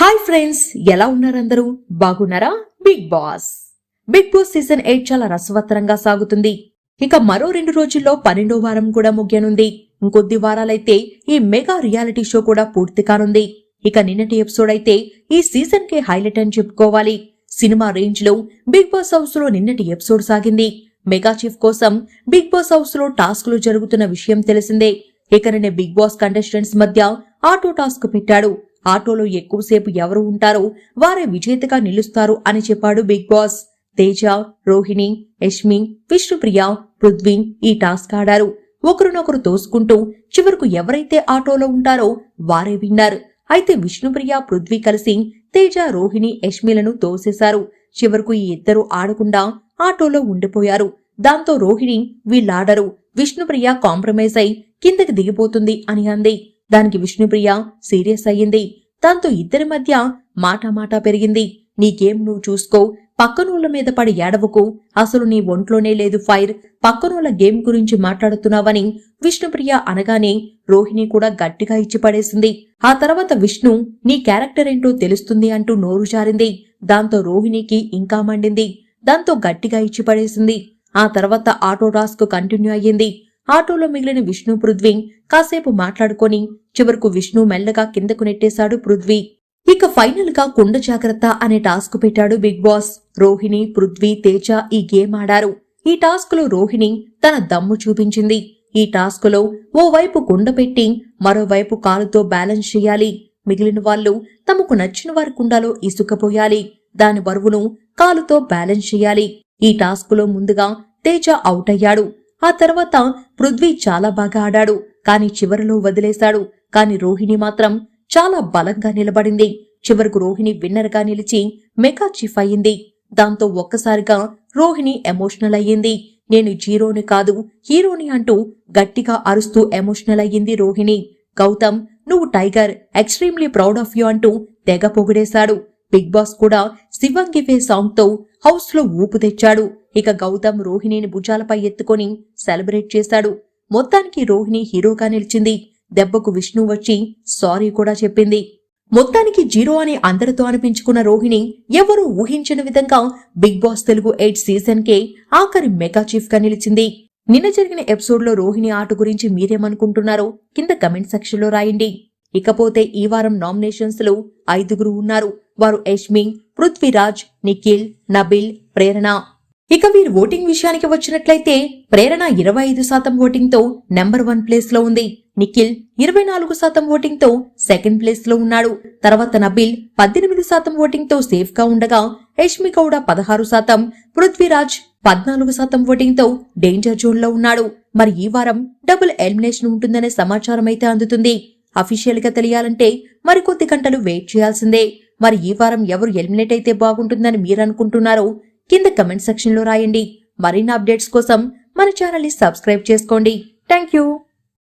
Hi friends ఎలా ఉన్నారు అందరూ? బాగున్నారా? Bigg Boss Bigg Boss season eight చాలా రసవత్తరంగా సాగుతుంది. ఇక మరో రెండు రోజుల్లో పన్నెండో వారం కూడా ముగియనుంది. ఇంకొద్ది వారాలైతే ఈ మెగా రియాలిటీ షో కూడా పూర్తి కానుంది. ఇక నిన్నటి ఎపిసోడ్ అయితే ఈ సీజన్కి హైలైట్ అని చెప్పుకోవాలి. సినిమా రేంజ్లో బిగ్ బాస్ హౌస్లో నిన్నటి ఎపిసోడ్ సాగింది. మెగా చీఫ్ కోసం బిగ్ బాస్ హౌస్లో టాస్క్లు జరుగుతున్న విషయం తెలిసిందే. ఇక నిన్న బిగ్ బాస్ కంటెస్టెంట్స్ మధ్య ఆటో టాస్క్ పెట్టాడు. ఆటోలో ఎక్కువసేపు ఎవరు ఉంటారో వారే విజేతగా నిలుస్తారు అని చెప్పాడు బిగ్ బాస్. తేజ రోహిణి యష్మి విష్ణుప్రియ పృథ్వీ ఈ టాస్క్ ఆడారు. ఒకరినొకరు తోసుకుంటూ చివరకు ఎవరైతే ఆటోలో ఉంటారో వారే విన్నారు. అయితే విష్ణుప్రియ పృథ్వీ కలిసి తేజ రోహిణి యష్మిలను తోసేశారు. చివరకు ఈ ఇద్దరు ఆడకుండా ఆటోలో ఉండిపోయారు. దాంతో రోహిణి వీళ్ళాడరు. విష్ణుప్రియ కాంప్రమైజ్ అయి కిందకి దిగిపోతుంది అని అంది. దానికి విష్ణుప్రియ సీరియస్ అయ్యింది. దాంతో ఇద్దరి మధ్య మాటామాటా పెరిగింది. నీ గేమ్ నువ్వు చూసుకో. పక్కనూళ్ళ మీద పడి ఏడవకు. అసలు నీ ఒంట్లోనే లేదు ఫైర్. పక్కనూళ్ళ గేమ్ గురించి మాట్లాడుతున్నావని విష్ణుప్రియ అనగానే రోహిణి కూడా గట్టిగా ఇచ్చి పడేసింది. ఆ తర్వాత విష్ణు నీ క్యారెక్టర్ ఏంటో తెలుస్తుంది అంటూ నోరు జారింది. దాంతో రోహిణికి ఇంకా మండింది. దాంతో గట్టిగా ఇచ్చి పడేసింది. ఆ తర్వాత ఆటో టాస్క్ కంటిన్యూ అయ్యింది. ఆటోలో మిగిలిన విష్ణు పృథ్వీ. కాసేపు మాట్లాడుకొని చివరకు విష్ణు మెల్లగా కిందకు నెట్టేశాడు పృథ్వీ. ఇక ఫైనల్గా కుండ జాగ్రత్త అనే టాస్క్ పెట్టాడు బిగ్ బాస్. రోహిణి పృథ్వీ తేజ ఈ గేమ్ ఆడారు. ఈ టాస్క్లో రోహిణి తన దమ్ము చూపించింది. ఈ టాస్క్లో ఓవైపు కుండ పెట్టి మరోవైపు కాలుతో బ్యాలెన్స్ చేయాలి. మిగిలిన వాళ్ళు తమకు నచ్చిన వారి కుండలో ఇసుకపోయాలి. దాని బరువును కాలుతో బ్యాలెన్స్ చేయాలి. ఈ టాస్క్లో ముందుగా తేజ అవుట్ అయ్యాడు. ఆ తర్వాత పృథ్వీ చాలా బాగా ఆడాడు. కాని చివరిలో వదిలేశాడు. కాని రోహిణి మాత్రం చాలా బలంగా నిలబడింది. చివరకు రోహిణి విన్నర్గా నిలిచి మెగా చీఫ్ అయ్యింది. దాంతో ఒక్కసారిగా రోహిణి ఎమోషనల్ అయ్యింది. నేను జీరోని కాదు హీరోని అంటూ గట్టిగా అరుస్తూ ఎమోషనల్ అయ్యింది రోహిణి. గౌతమ్ నువ్వు tiger extremely proud of you అంటూ తెగ పొగిడేశాడు. బిగ్ బాస్ కూడా శివంగివే సాంగ్తో హౌస్లో ఊపు తెచ్చాడు. ఇక గౌతమ్ రోహిణిని భుజాలపై ఎత్తుకొని సెలబ్రేట్ చేశాడు. మొత్తానికి రోహిణి హీరోగా నిలిచింది. దెబ్బకు విష్ణు వచ్చి సారీ కూడా చెప్పింది. మొత్తానికి జీరో అని అందరితో అనిపించుకున్న రోహిణి ఎవరూ ఊహించిన విధంగా Bigg Boss Telugu eight season కే ఆఖరి మెగా చీఫ్గా నిలిచింది. నిన్న జరిగిన ఎపిసోడ్లో రోహిణి ఆట గురించి మీరేమనుకుంటున్నారో కింద కమెంట్ సెక్షన్లో రాయండి. ఇకపోతే ఈ వారం నామినేషన్స్లో ఐదుగురు ఉన్నారు. వారు యష్మి పృథ్వీరాజ్ నిఖిల్ నబిల్ ప్రేరణ. ఇక వీరు ఓటింగ్ విషయానికి వచ్చినట్లయితే ప్రేరణ ఇరవై ఐదు శాతం ఓటింగ్తో నెంబర్ వన్ ప్లేస్లో ఉంది. నిఖిల్ ఇరవై నాలుగు శాతం ఓటింగ్తో సెకండ్ ప్లేస్లో ఉన్నాడు. తర్వాత నబిల్ పద్దెనిమిది శాతం ఓటింగ్తో సేఫ్గా ఉండగా యష్మి గౌడ పదహారు శాతం పృథ్వీరాజ్ పద్నాలుగు శాతం ఓటింగ్తో డేంజర్ జోన్లో ఉన్నాడు. మరి ఈ వారం డబుల్ ఎలిమినేషన్ ఉంటుందనే సమాచారం అయితే అందుతుంది. అఫీషియల్గా తెలియాలంటే మరికొద్ది గంటలు వెయిట్ చేయాల్సిందే. మరి ఈ వారం ఎవరు ఎలిమినేట్ అయితే బాగుంటుందని మీరు అనుకుంటున్నారో కింద కమెంట్ సెక్షన్లో రాయండి. మరిన్ని అప్డేట్స్ కోసం మన ఛానల్ని సబ్స్క్రైబ్ చేసుకోండి. Thank you